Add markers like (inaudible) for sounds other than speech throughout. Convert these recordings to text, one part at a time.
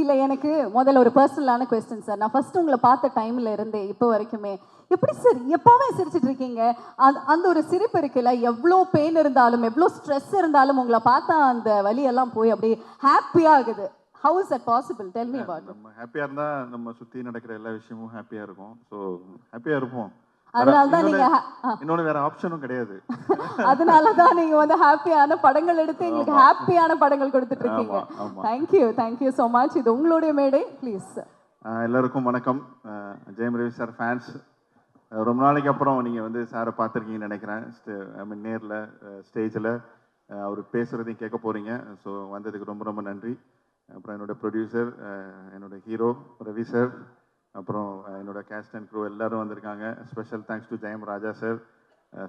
இல்லை எனக்கு முதல்ல ஒரு பர்சனலான கொஸ்டின் சார் நான் ஃபர்ஸ்ட் உங்களை பார்த்த டைம்ல இருந்தே இப்போ வரைக்குமே. எப்படி சார் எப்பவுமே சிரிச்சிட்டு இருக்கீங்க? அந்த அந்த ஒரு சிரிப்பு இருக்குல்ல? எவ்வளோ பெயின் இருந்தாலும் எவ்வளோ ஸ்ட்ரெஸ் இருந்தாலும் உங்களை பார்த்தா அந்த வலியெல்லாம் போய் அப்படியே ஹாப்பியாக ஆகுது. How is that possible tell me about நம்ம ஹாப்பியா இருந்தா நம்ம சுத்தி நடக்கிற எல்லா விஷயமும் ஹாப்பியா இருக்கும். ஸோ ஹாப்பியா இருப்போம். அதனால தான் இன்னொன்னு- நீங்க. இன்னொன்னு வேற ஆப்ஷனும் கிடையாது. (laughs) அதனால தான் நீங்க வந்து ஹாப்பியான படங்கள் எடுத்து எங்களுக்கு. ஹாப்பியான படங்கள் கொடுத்துட்டு இருக்கீங்க. தேங்க்யூ தேங்க்யூ ஸோ மச் இது உங்களுடைய மேடை ப்ளீஸ் எல்லாருக்கும் வணக்கம். ஜெயம் ரவி சார் ஃபேன்ஸ் ரொம்ப நாளைக்கு அப்புறம் நீங்கள் வந்து சாரை பார்த்துருக்கீங்கன்னு நினைக்கிறேன். ஐ மீன் நேரில் ஸ்டேஜில் அவர் பேசுகிறதையும் கேட்க போகிறீங்க ஸோ வந்ததுக்கு ரொம்ப ரொம்ப நன்றி. அப்புறம் என்னோட ப்ரொடியூசர் என்னோட ஹீரோ ரவி சார் அப்புறம் என்னோட கேஸ்ட் அண்ட் க்ரூ எல்லாரும் வந்திருக்காங்க. Special thanks to Jayam Raja sir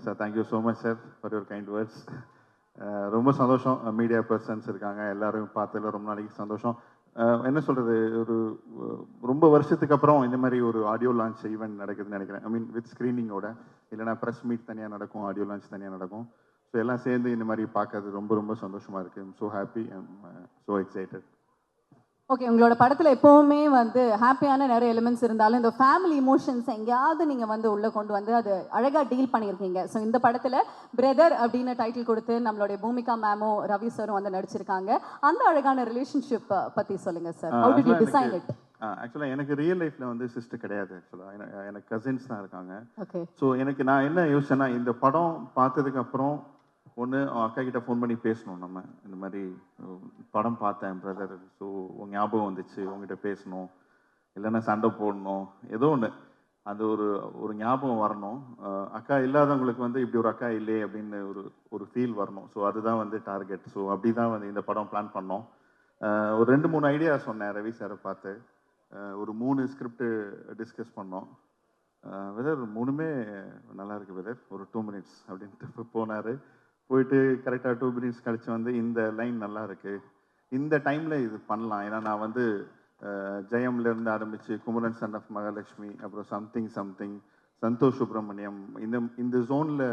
sir thank you so much sir for your kind words ரொம்ப சந்தோஷம். Uh, மீடியா பர்சன்ஸ் இருக்காங்க. எல்லாரும் பார்த்ததுல ரொம்ப நாளைக்கு சந்தோஷம். Uh, என்ன சொல்கிறது ஒரு uh, ரொம்ப வருஷத்துக்கு அப்புறம் இந்த மாதிரி ஒரு ஆடியோ லான்ச் ஈவெண்ட் நடக்குதுன்னு நினைக்கிறேன். ஐ மீன் வித் ஸ்க்ரீனிங்கோட இல்லைனா ப்ரெஸ் மீட் தனியாக நடக்கும் ஆடியோ லான்ச் தனியாக நடக்கும். ஸோ எல்லாம் சேர்ந்து இந்த மாதிரி பார்க்கறது ரொம்ப ரொம்ப சந்தோஷமாக இருக்குது I'm so happy so excited okay உங்களோட படத்துல எப்பவுமே வந்து ஹாப்பியான நிறைய எலிமெண்ட்ஸ் இருந்தாலும் இந்த ஃபேமிலி இமோஷன்ஸ் எங்கேயாவது நீங்க வந்து உள்ள கொண்டு வந்து அது அழகா டீல் பண்ணியிருக்கீங்க. ஸோ இந்த படத்துல பிரதர் அப்படின்னு டைட்டில் கொடுத்து நம்மளுடைய பூமிகா மேமும் ரவி சாரும் வந்து நடிச்சிருக்காங்க. அந்த அழகான ரிலேஷன்ஷிப் பத்தி சொல்லுங்க sir how did you design it ஆக்சுவலாக எனக்கு ரியல் லைஃப்ல வந்து சிஸ்டர் கிடையாது ஆக்சுவலாக எனக்கு கசின்ஸ் தான் இருக்காங்க. ஓகே ஸோ எனக்கு நான் என்ன யோசிச்சேன்னா இந்த படம் பார்த்ததுக்கு அப்புறம் ஒன்று அக்கா கிட்ட ஃபோன் பண்ணி பேசணும் நம்ம. இந்த மாதிரி படம் பார்த்தேன் பிரதர் ஸோ உங்க ஞாபகம் வந்துச்சு உங்ககிட்ட பேசணும். இல்லைன்னா சண்டை போடணும். ஏதோ ஒன்று அந்த ஒரு ஒரு ஞாபகம் வரணும். அக்கா இல்லாதவங்களுக்கு வந்து இப்படி ஒரு அக்கா இல்லையே அப்படின்னு ஒரு ஒரு ஃபீல் வரணும். ஸோ அதுதான் வந்து டார்கெட் ஸோ அப்படி தான் வந்து இந்த படம் பிளான் பண்ணோம். ஒரு ரெண்டு மூணு ஐடியா சொன்னேன் ரவி சாரை பார்த்து. ஒரு மூணு ஸ்கிரிப்ட் டிஸ்கஸ் பண்ணோம். வெதர் மூணுமே நல்லா இருக்கு வெதர் ஒரு டூ மினிட்ஸ் அப்படின்ட்டு போனார். போயிட்டு கரெக்டாக டூ மினிட்ஸ் கழிச்சு வந்து இந்த லைன் நல்லா இருக்குது இந்த டைமில் இது பண்ணலாம். ஏன்னா நான் வந்து ஜெயம்லேருந்து ஆரம்பித்து குமரன் சன் ஆஃப் மகாலட்சுமி அப்புறம் சம்திங் சம்திங் சந்தோஷ் சுப்ரமணியம் இந்த இந்த ஜோனில்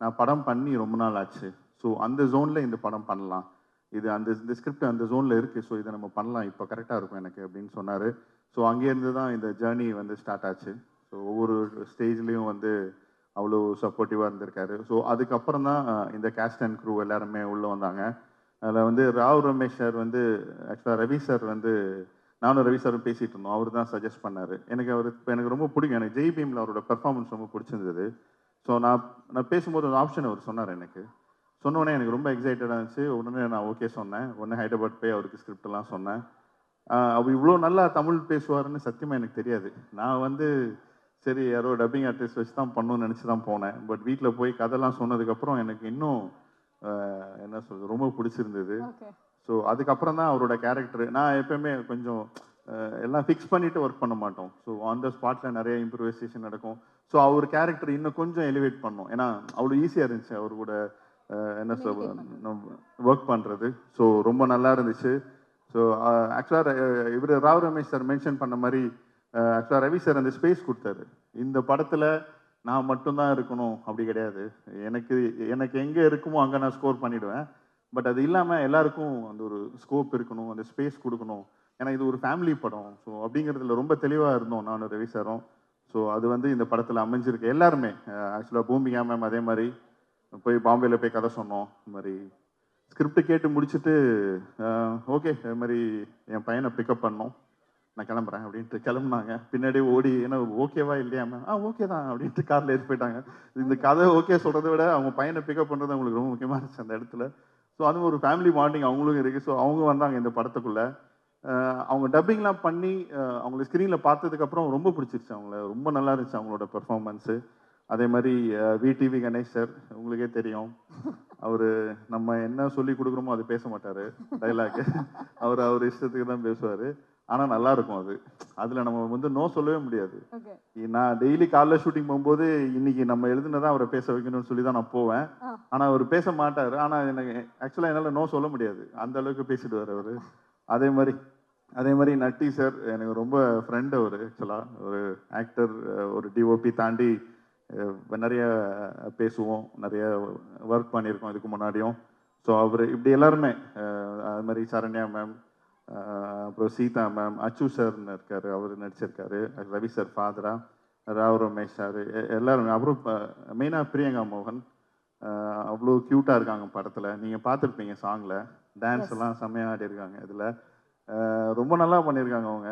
நான் படம் பண்ணி ரொம்ப நாள் ஆச்சு. ஸோ அந்த ஜோனில் இந்த படம் பண்ணலாம். இது அந்த இந்த ஸ்கிரிப்ட் அந்த ஜோனில் இருக்குது ஸோ இதை நம்ம பண்ணலாம். இப்போ கரெக்டாக இருக்கும் எனக்கு அப்படின்னு சொன்னார். ஸோ அங்கேருந்து தான் இந்த ஜேர்னி வந்து ஸ்டார்ட் ஆச்சு. ஸோ ஒவ்வொரு ஸ்டேஜ்லேயும் வந்து அவ்வளோ சப்போர்ட்டிவாக இருந்திருக்காரு. ஸோ அதுக்கப்புறம் தான் இந்த கேஸ்ட் அண்ட் க்ரூ எல்லாருமே உள்ளே வந்தாங்க. அதில் வந்து ராவ் ரமேஷ் சார் வந்து ஆக்சுவலாக ரவி சார் வந்து நானும் ரவி சாரும் பேசிகிட்டு இருந்தோம். அவர் தான் சஜஸ்ட் பண்ணார். எனக்கு அவர் இப்போ எனக்கு ரொம்ப பிடிக்கும். எனக்கு ஜெய் பீமில் அவரோட பெர்ஃபார்மன்ஸ் ரொம்ப பிடிச்சிருந்தது. ஸோ நான் நான் பேசும்போது ஒரு ஆப்ஷன் அவர் சொன்னார் எனக்கு. சொன்னோடனே எனக்கு ரொம்ப எக்ஸைட்டடாக இருந்துச்சு. உடனே நான் ஓகே சொன்னேன். உடனே ஹைதராபாத் போய் அவருக்கு ஸ்கிரிப்டெல்லாம் சொன்னேன். அவர் இவ்வளோ நல்லா தமிழ் பேசுவாருன்னு சத்தியமாக எனக்கு தெரியாது. நான் வந்து சரி யாரோ டப்பிங் ஆர்டிஸ்ட் வச்சு தான் பண்ணணும்னு நினச்சி தான் போனேன். பட் வீட்டில் போய் கதைலாம் சொன்னதுக்கப்புறம் எனக்கு இன்னும் என்ன சொல்றது ரொம்ப பிடிச்சிருந்தது. ஸோ அதுக்கப்புறம் தான் அவரோட கேரக்டர் நான் எப்பயுமே கொஞ்சம் எல்லாம் ஃபிக்ஸ் பண்ணிட்டு ஒர்க் பண்ண மாட்டோம். ஸோ ஆன் த ஸ்பாட்டில் நிறைய இம்ப்ரூவைசேஷன் நடக்கும். ஸோ அவர் கேரக்டர் இன்னும் கொஞ்சம் எலிவேட் பண்ணோம். ஏன்னா அவ்வளோ ஈஸியாக இருந்துச்சு அவர் கூட என்ன சொல் ஒர்க் பண்ணுறது ஸோ ரொம்ப நல்லா இருந்துச்சு. ஸோ ஆக்சுவலாக இவர் ராவ் ரமேஷ் சார் மென்ஷன் பண்ண மாதிரி ஆக்சுவலாக ரவி சார் அந்த ஸ்பேஸ் கொடுத்தாரு. இந்த படத்தில் நான் மட்டும்தான் இருக்கணும் அப்படி கிடையாது. எனக்கு எனக்கு எங்கே இருக்குமோ அங்கே நான் ஸ்கோர் பண்ணிவிடுவேன் பட் அது இல்லாமல் எல்லாருக்கும் அந்த ஒரு ஸ்கோப் இருக்கணும் அந்த ஸ்பேஸ் கொடுக்கணும். ஏன்னா இது ஒரு ஃபேமிலி படம். ஸோ அப்படிங்கிறதுல ரொம்ப தெளிவாக இருந்தோம் நானும் ரவி சாரும் ஸோ அது வந்து இந்த படத்தில் அமைஞ்சிருக்கு. எல்லாருமே ஆக்சுவலாக பூமிகா மேம் அதே மாதிரி போய் பாம்பேயில் போய் கதை சொன்னோம். இந்த மாதிரி ஸ்கிரிப்ட் கேட்டு முடிச்சுட்டு ஓகே இது மாதிரி என் பையனை பிக்கப் பண்ணோம். நான் கிளம்புறேன் அப்படின்ட்டு கிளம்புனாங்க. பின்னாடி ஓடி ஏன்னா ஓகேவா இல்லையாம ஆ ஓகே தான் அப்படின்ட்டு காரில் ஏறி போயிட்டாங்க. இந்த கதை ஓகே சொல்கிறத விட அவங்க பையனை பிக்கப் பண்ணுறது அவங்களுக்கு ரொம்ப முக்கியமாக இருந்துச்சு அந்த இடத்துல. ஸோ அதுவும் ஒரு ஃபேமிலி பாண்டிங் அவங்களும் இருக்குது ஸோ அவங்க வந்தாங்க இந்த படத்துக்குள்ளே. அவங்க டப்பிங்லாம் பண்ணி அவங்கள ஸ்க்ரீனில் பார்த்ததுக்கப்புறம் ரொம்ப பிடிச்சிருச்சு அவங்கள. ரொம்ப நல்லா இருந்துச்சு அவங்களோட பெர்ஃபார்மன்ஸு அதே மாதிரி விடிவி கணேஷ் சார் உங்களுக்கே தெரியும். அவர் நம்ம என்ன சொல்லி கொடுக்குறோமோ அது பேச மாட்டார். டைலாக் (laughs) அவர் அவர் இஷ்டத்துக்கு தான் பேசுவார். ஆனால் நல்லா இருக்கும் அது. அதில் நம்ம வந்து நோ சொல்லவே முடியாது. நான் டெய்லி காலைல ஷூட்டிங் போகும்போது இன்னைக்கு நம்ம எழுதுனதான் அவரை பேச வைக்கணும்னு சொல்லி தான் நான் போவேன். ஆ. ஆனா அவர் பேச மாட்டார். ஆனா எனக்கு ஆக்சுவலா என்னால நோ சொல்ல முடியாது. அந்த அளவுக்கு பேசிடுவார் அவரு. அதே மாதிரி அதே மாதிரி நட்டி சார் எனக்கு ரொம்ப ஃப்ரெண்ட் அவர் ஆக்சுவலா ஒரு ஆக்டர் ஒரு டிஓபி தாண்டி நிறைய பேசுவோம். நிறைய ஒர்க் பண்ணியிருக்கோம் இதுக்கு முன்னாடியும். ஸோ அவர் இப்படி எல்லாருமே அது மாதிரி சரண்யா மேம் அப்புறம் சீதா மேம் அச்சு சார்னு இருக்காரு அவர் நடிச்சிருக்காரு. ரவி சார் ஃபாதரா ராவ் ரமேஷ் சார் எல்லாரும் அப்புறம் மெயினாக பிரியங்கா மோகன். அவ்வளோ க்யூட்டாக இருக்காங்க படத்தில். நீங்கள் பார்த்துருப்பீங்க சாங்கில் டான்ஸ் எல்லாம் செம்மையாக ஆடி இருக்காங்க இதில் ரொம்ப நல்லா பண்ணியிருக்காங்க அவங்க.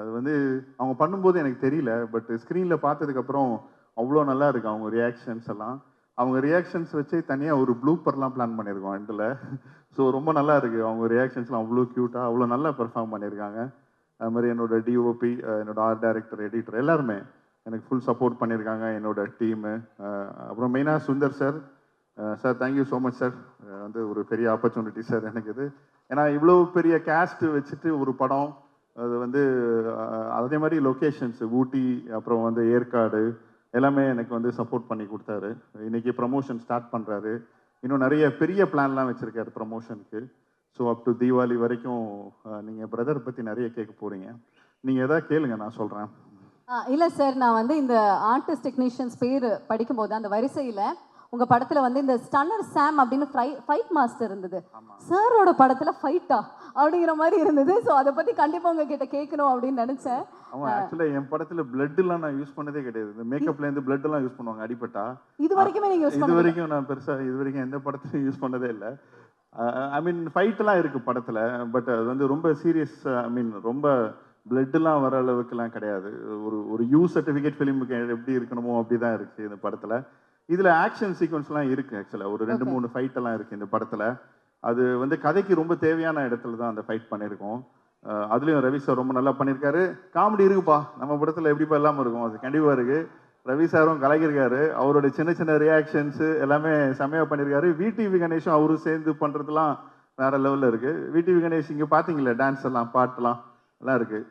அது வந்து அவங்க பண்ணும்போது எனக்கு தெரியல பட் ஸ்க்ரீனில் பார்த்ததுக்கப்புறம் அவ்வளோ நல்லா இருக்கு அவங்க ரியாக்ஷன்ஸ் எல்லாம். அவங்க ரியாக்ஷன்ஸ் வச்சு தனியாக ஒரு ப்ளூப்பர்லாம் பிளான் பண்ணியிருக்கோம் இதில் ஸோ ரொம்ப நல்லா இருக்குது அவங்க ரியாக்ஷன்ஸ்லாம் அவ்வளோ க்யூட்டாக அவ்வளோ நல்லா பெர்ஃபார்ம் பண்ணியிருக்காங்க. அது மாதிரி என்னோட டிஓபி என்னோட ஆர்ட் டைரக்டர் எடிட்டர் எல்லாருமே எனக்கு ஃபுல் சப்போர்ட் பண்ணியிருக்காங்க என்னோட டீமு அப்புறம் மெயினாக Sundar sir sir thank you so much sir வந்து ஒரு பெரிய ஆப்பர்ச்சுனிட்டி சார் எனக்கு இது. ஏன்னா இவ்வளோ பெரிய கேஸ்ட் வச்சுட்டு ஒரு படம் அது வந்து அதே மாதிரி லொக்கேஷன்ஸ் ஊட்டி அப்புறம் வந்து ஏற்காடு எல்லாமே எனக்கு வந்து சப்போர்ட் பண்ணி கொடுத்தாரு. இன்றைக்கி ப்ரமோஷன் ஸ்டார்ட் பண்ணுறாரு இன்னும் நிறைய பெரிய பிளான்லாம் வச்சுருக்காரு ப்ரமோஷனுக்கு ஸோ அப் டு தீபாவளி வரைக்கும் நீங்கள் பிரதர் பற்றி நிறைய கேட்க போகிறீங்க நீங்கள் எதாவது கேளுங்க நான் சொல்கிறேன் இல்ல சார் நான் வந்து இந்த ஆர்டிஸ்ட் டெக்னீஷியன்ஸ் பேர் படிக்கும்போது அந்த வரிசையில உங்க படத்துல வந்து இந்த ஸ்டன்னர் சாம் அப்படின்னு ஃபைட் மாஸ்டர் இருந்தது. சாரோட படத்துல ஃபைட்டா அப்படிங்கிற மாதிரி இருந்தது. ஸோ அதை பத்தி கண்டிப்பா உங்ககிட்ட கேட்கணும் அப்படின்னு நினைச்சேன். அவன் ஆக்சுவலாக என் படத்தில் பிளட்டுலாம் நான் யூஸ் பண்ணதே கிடையாது. இந்த மேக்கப்லேருந்து பிளட்டெல்லாம் யூஸ் பண்ணுவாங்க அடிபட்டா. இது வரைக்குமே நீங்க யூஸ் இது வரைக்கும் நான் பெருசா இது வரைக்கும் எந்த படத்துலையும் யூஸ் பண்ணதே இல்லை. ஐ மீன் ஃபைட்லாம் இருக்கு படத்துல பட் அது வந்து ரொம்ப சீரியஸ் ஐ மீன் ரொம்ப பிளட்லாம் வர அளவுக்குலாம் கிடையாது. ஒரு ஒரு யூ சர்டிஃபிகேட் ஃபிலிமுக்கு எப்படி இருக்கணுமோ அப்படி தான் இருக்கு இந்த படத்துல. இதுல ஆக்ஷன் சீக்வன்ஸ்லாம் இருக்கு ஆக்சுவலா ஒரு ரெண்டு. மூணு ஃபைட் எல்லாம் இருக்கு இந்த படத்துல. அது வந்து கதைக்கு ரொம்ப தேவையான இடத்துல தான் அந்த ஃபைட் பண்ணியிருக்கோம். அதுலேயும் ரவி சார் ரொம்ப நல்லா பண்ணியிருக்காரு. காமெடி இருக்குப்பா. நம்ம படத்தில் எப்படிப்பா இல்லாமல் இருக்கும். அது கண்டிப்பாக இருக்குது ரவி சாரும் கலக்கியிருக்காரு. அவரோட சின்ன சின்ன ரியாக்ஷன்ஸு எல்லாமே செம்மையாக பண்ணியிருக்காரு. விடிவி கணேஷும் அவரும் சேர்ந்து பண்ணுறதுலாம் வேறு லெவலில் இருக்குது விடிவி கணேஷ் இங்கே பார்த்தீங்களா டான்ஸ் எல்லாம் பாட்டுலாம் எல்லாம் இருக்குது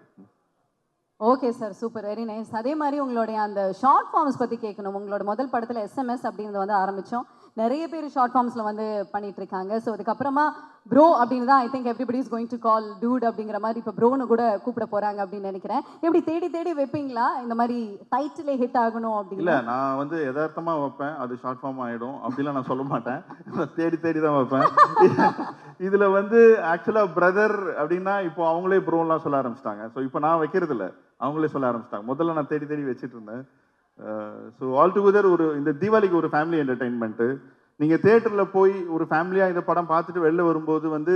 okay sir super very nice அதே மாதிரி உங்களுடைய அந்த ஷார்ட் ஃபார்ம்ஸ் பற்றி கேட்கணும். உங்களோட முதல் படத்தில் எஸ்எம்எஸ் அப்படிங்கிறது வந்து ஆரம்பித்தோம் நிறைய பேர் ஷார்ட் ஃபார்ம்ஸ்ல வந்து பண்ணிட்டு இருக்காங்க ஸோ அதுக்கப்புறமா ப்ரோ அப்படின்னு தான் I think everybody is going to call dude அப்படிங்கிற மாதிரி இப்போ ப்ரோன்னு கூட கூப்பிட போறாங்க அப்படின்னு நினைக்கிறேன். எப்படி தேடி தேடி வைப்பீங்களா? இந்த மாதிரி டைட்டிலே ஹிட் ஆகணும் அப்படின்னு. இல்லை நான் வந்து யதார்த்தமா வைப்பேன். அது ஷார்ட் ஃபார்ம் ஆயிடும். அப்படிலாம் நான் சொல்ல மாட்டேன். தேடி தேடி தான் வைப்பேன். இதுல வந்து ஆக்சுவலா பிரதர் அப்படின்னா இப்போ அவங்களே ப்ரோலாம் சொல்ல ஆரம்பிச்சிட்டாங்க. ஸோ இப்போ நான் வைக்கிறது அவங்களே சொல்ல ஆரம்பிச்சிட்டாங்க. முதல்ல நான் தேடி தேடி வச்சுட்டு இருந்தேன். ஸோ ஆல் டுகெதர் ஒரு இந்த தீபாவளிக்கு ஒரு ஃபேமிலி என்டர்டைன்மெண்ட்டு நீங்கள் தேட்டரில் போய் ஒரு ஃபேமிலியாக இந்த படம் பார்த்துட்டு வெளில வரும்போது வந்து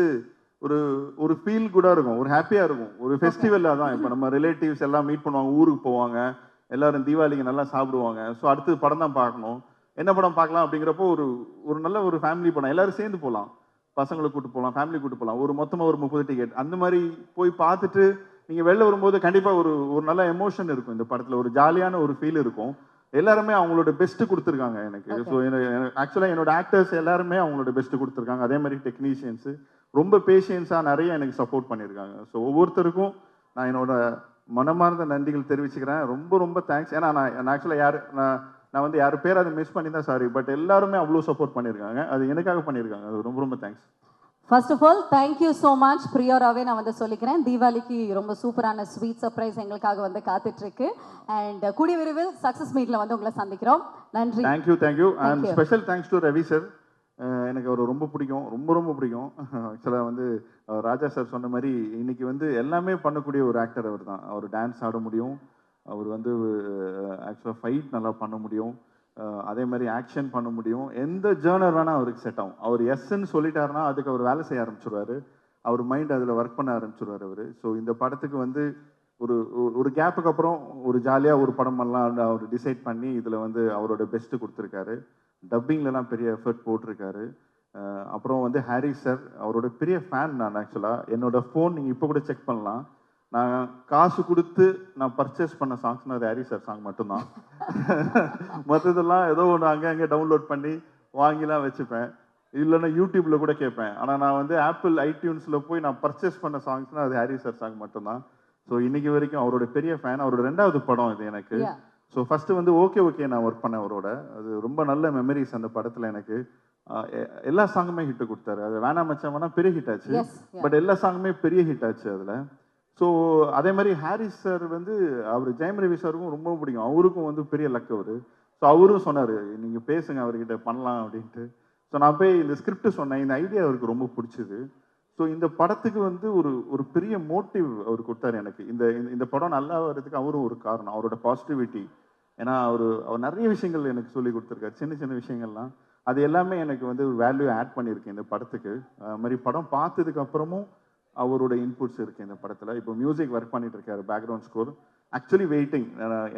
ஒரு ஒரு ஃபீல் கூட இருக்கும் ஒரு ஹாப்பியாக இருக்கும். ஒரு ஃபெஸ்டிவலாக தான். இப்போ நம்ம ரிலேட்டிவ்ஸ் எல்லாம் மீட் பண்ணுவாங்க ஊருக்கு போவாங்க எல்லாரும் தீபாவளிக்கு நல்லா சாப்பிடுவாங்க. ஸோ அடுத்து படம் தான் பார்க்கணும். என்ன படம் பார்க்கலாம் அப்படிங்கிறப்போ ஒரு ஒரு நல்ல ஒரு ஃபேமிலி படம். எல்லாரும் சேர்ந்து போகலாம் பசங்களை கூட்டு போகலாம் ஃபேமிலி கூட்டு போகலாம் ஒரு மொத்தமாக ஒரு முப்பது டிக்கெட் அந்த மாதிரி போய் பார்த்துட்டு நீங்கள் வெளில வரும்போது கண்டிப்பாக ஒரு ஒரு நல்ல எமோஷன் இருக்கும் இந்த படத்தில். ஒரு ஜாலியான ஒரு ஃபீல் இருக்கும். எல்லாருமே அவங்களோட பெஸ்ட் கொடுத்துருக்காங்க எனக்கு. ஸோ ஆக்சுவலாக என்னோட ஆக்டர்ஸ் எல்லாருமே அவங்களோட பெஸ்ட் கொடுத்துருக்காங்க. அதே மாதிரி டெக்னீஷியன்ஸு ரொம்ப பேஷியன்ஸாக நிறைய எனக்கு சப்போர்ட் பண்ணியிருக்காங்க ஸோ ஒவ்வொருத்தருக்கும் நான் என்னோட மனமார்ந்த நன்றிகள் தெரிவிச்சுக்கிறேன். ரொம்ப ரொம்ப தேங்க்ஸ் ஏன்னா நான் நான் ஆக்சுவலாக யார் நான் நான் வந்து யார் பேர் அதை மிஸ் பண்ணி தான் சாரி பட் எல்லாருமே அவ்வளோ சப்போர்ட் பண்ணியிருக்காங்க அது எனக்காக பண்ணியிருக்காங்க அது ரொம்ப ரொம்ப thanks first of all thank you so much பிரியோராவே நான் வந்து சொல்லிக்கிறேன். தீபாவளிக்கு ரொம்ப சூப்பரான ஸ்வீட் சர்ப்ரைஸ் எங்களுக்காக வந்து காத்துட்டு இருக்கு அண்ட் கூடிய விரைவில் சக்ஸஸ் மீட்ல வந்து உங்களை சந்திக்கிறோம். நன்றி. Thank you thank you and. Special thanks to Ravi sir எனக்கு அவர் ரொம்ப பிடிக்கும். ரொம்ப ரொம்ப பிடிக்கும். (laughs) ஆக்சுவலாக வந்து ராஜா சார் சொன்ன மாதிரி இன்னைக்கு வந்து எல்லாமே பண்ணக்கூடிய ஒரு ஆக்டர் அவர் தான் அவர் டான்ஸ் ஆட முடியும். அவர் வந்து ஆக்சுவலாக ஃபைட் நல்லா பண்ண முடியும். அதே மாதிரி ஆக்ஷன் பண்ண முடியும். எந்த ஜேர்னர் வேணால் அவருக்கு செட் ஆகும். அவர் எஸ்ன்னு சொல்லிட்டாருன்னா அதுக்கு அவர் வேலை செய்ய ஆரம்பிச்சிருவாரு. அவர் மைண்ட் அதில் ஒர்க் பண்ண ஆரம்பிச்சிருவாரு அவர். ஸோ இந்த படத்துக்கு வந்து ஒரு ஒரு- கேப்புக்கு அப்புறம் ஒரு ஜாலியாக ஒரு படம் பண்ணலாம் அவர் டிசைட் பண்ணி இதில் வந்து அவரோட பெஸ்ட்டு கொடுத்துருக்காரு. டப்பிங்லலாம் பெரிய எஃபர்ட் போட்டிருக்காரு. அப்புறம் வந்து ஹாரி சார் அவரோட பெரிய ஃபேன் நான் ஆக்சுவலாக என்னோட ஃபோன் நீங்கள் இப்போ கூட செக் பண்ணலாம். நான் காசு கொடுத்து நான் பர்ச்சேஸ் பண்ண சாங்ஸ்னா அது ஹாரி சார் சாங் மட்டும்தான். (laughs) மற்றதெல்லாம் ஏதோ ஒன்று அங்கே அங்கே டவுன்லோட் பண்ணி வாங்கிலாம் வச்சுப்பேன். இல்லைன்னா யூடியூப்ல கூட கேட்பேன். ஆனால் நான் வந்து ஆப்பிள் ஐடியூன்ஸில் போய் நான் பர்ச்சேஸ் பண்ண சாங்ஸ்னா அது ஹாரி சார் சாங் மட்டும்தான். ஸோ இன்னைக்கு வரைக்கும் அவரோட பெரிய ஃபேன் அவரோட ரெண்டாவது படம் இது எனக்கு. ஸோ ஃபர்ஸ்ட் வந்து ஓகே ஓகே நான் ஒர்க் பண்ணேன் அவரோட. அது ரொம்ப நல்ல மெமரிஸ் அந்த படத்தில் எனக்கு. எல்லா சாங்குமே ஹிட் கொடுத்தாரு. அது வேணாம் மச்சான் வேணா பெரிய ஹிட் ஆச்சு. பட் எல்லா சாங்குமே பெரிய ஹிட் ஆச்சு அதில். ஸோ அதே மாதிரி ஹாரிஸ் சார் வந்து அவர் ஜெயம் ரவி சாருக்கும் ரொம்ப பிடிக்கும். அவருக்கும் வந்து பெரிய லக் அவர். ஸோ அவரும் சொன்னார் நீங்கள் பேசுங்க அவர்கிட்ட பண்ணலாம் அப்படின்ட்டு. ஸோ நான் போய் இந்த ஸ்கிரிப்ட் சொன்னேன். இந்த ஐடியா அவருக்கு ரொம்ப பிடிச்சிது. ஸோ இந்த படத்துக்கு வந்து ஒரு ஒரு பெரிய மோட்டிவ் அவர் கொடுத்தாரு எனக்கு. இந்த இந்த- இந்த படம் நல்லா வர்றதுக்கு அவரும் ஒரு காரணம். அவரோட பாசிட்டிவிட்டி ஏன்னா அவர் அவர் நிறைய விஷயங்கள் எனக்கு சொல்லி கொடுத்துருக்காரு. சின்ன சின்ன விஷயங்கள்லாம். அது எல்லாமே எனக்கு வந்து வேல்யூ ஆட் பண்ணியிருக்கேன் இந்த படத்துக்கு. அது மாதிரி படம் பார்த்ததுக்கு அப்புறமும் அவரோட இன்புட்ஸ் இருக்கு இந்த படத்துல. இப்போ மியூசிக் ஒர்க் பண்ணிட்டு இருக்காரு பேக்ரவுண்ட் ஸ்கோர் ஆக்சுவலி வெயிட்டிங்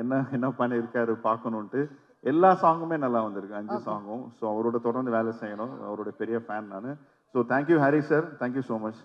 என்ன என்ன பண்ணியிருக்காரு பார்க்கணுன்ட்டு எல்லா சாங்குமே நல்லா வந்திருக்கு. அஞ்சு சாங்கும் ஸோ அவரோட தொடர்ந்து வேலை செய்யணும். அவரோட பெரிய ஃபேன் நான். So thank you Harry sir thank you so much